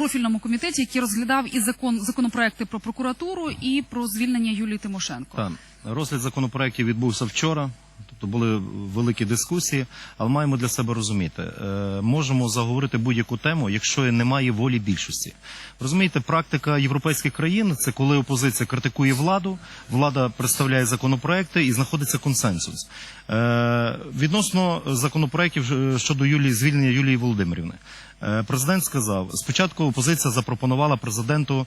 профільному комітеті, який розглядав і закон законопроекти про прокуратуру і про звільнення Юлії Тимошенко. Так, розгляд законопроектів відбувся вчора. Тобто були великі дискусії, але маємо для себе розуміти, е, можемо заговорити будь-яку тему, якщо немає волі більшості. Розумієте, практика європейських країн це коли опозиція критикує владу, влада представляє законопроекти і знаходиться консенсус. Е, відносно законопроєктів е, щодо Юлії звільнення Юлії Володимирівни. Президент сказав, спочатку опозиція запропонувала президенту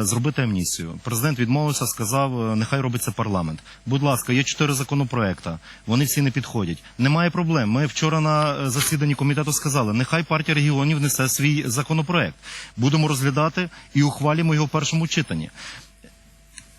зробити амністію. Президент відмовився, сказав, нехай робиться парламент. Будь ласка, є чотири законопроекта. Вони всі не підходять. Немає проблем. Ми вчора на е, засіданні комітету сказали, нехай партія регіонів несе свій законопроект. Будемо розглядати і ухвалимо його в першому читанні.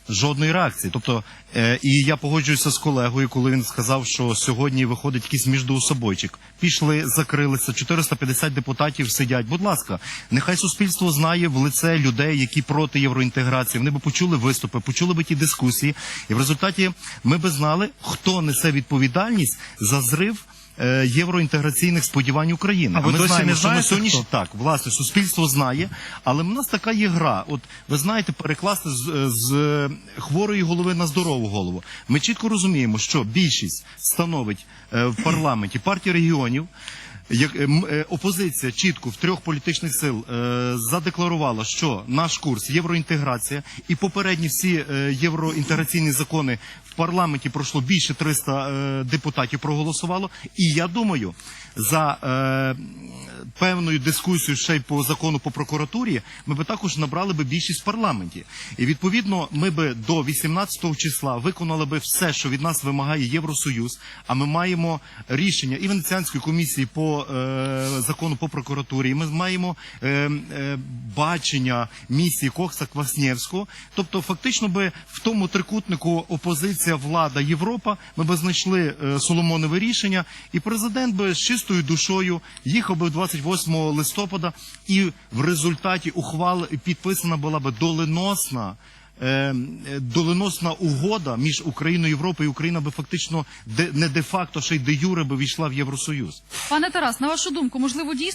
Жодної реакції. Тобто, е, і я погоджуюся з колегою, коли він сказав, що сьогодні виходить якийсь міждоусобойчик. Пішли, закрилися, 450 депутатів сидять. Будь ласка, нехай суспільство знає в лице людей, які проти євроінтеграції. Вони би почули виступи, почули би ті дискусії, і в результаті ми би знали, хто несе відповідальність за зрив. Е, Євроінтеграційних сподівань України. А ви ми досі знаємо, не що на знаєте, сьогодні хто? так, власне, суспільство знає, але в нас така є гра. От ви знаєте, перекласти з, з е, хворої голови на здорову голову. Ми чітко розуміємо, що більшість становить е, в парламенті партії регіонів. Як е, м, е, опозиція чітко в трьох політичних сил е, задекларувала, що наш курс євроінтеграція і попередні всі е, євроінтеграційні закони в парламенті пройшло більше 300 е, депутатів проголосувало. І я думаю, за певною дискусією ще й по закону по прокуратурі, ми би також набрали би більшість в парламенті. І відповідно, ми би до 18 числа виконали би все, що від нас вимагає Євросоюз. А ми маємо рішення і Венеціанської комісії по е, закону по прокуратурі. І ми маємо е, е, бачення місії Кокса Кваснєвського. Тобто, фактично би в тому трикутнику опозиція, влада, Європа, ми би знайшли е, Соломонове рішення, і президент би з чистою душою їхав би 28 листопада, і в результаті ухвал підписана була би доленосна. е, Доленосна угода між Україною і Європою, Україна би фактично не де факто, ще й де юре би війшла в Євросоюз. Пане Тарас, на вашу думку, можливо, дійсно.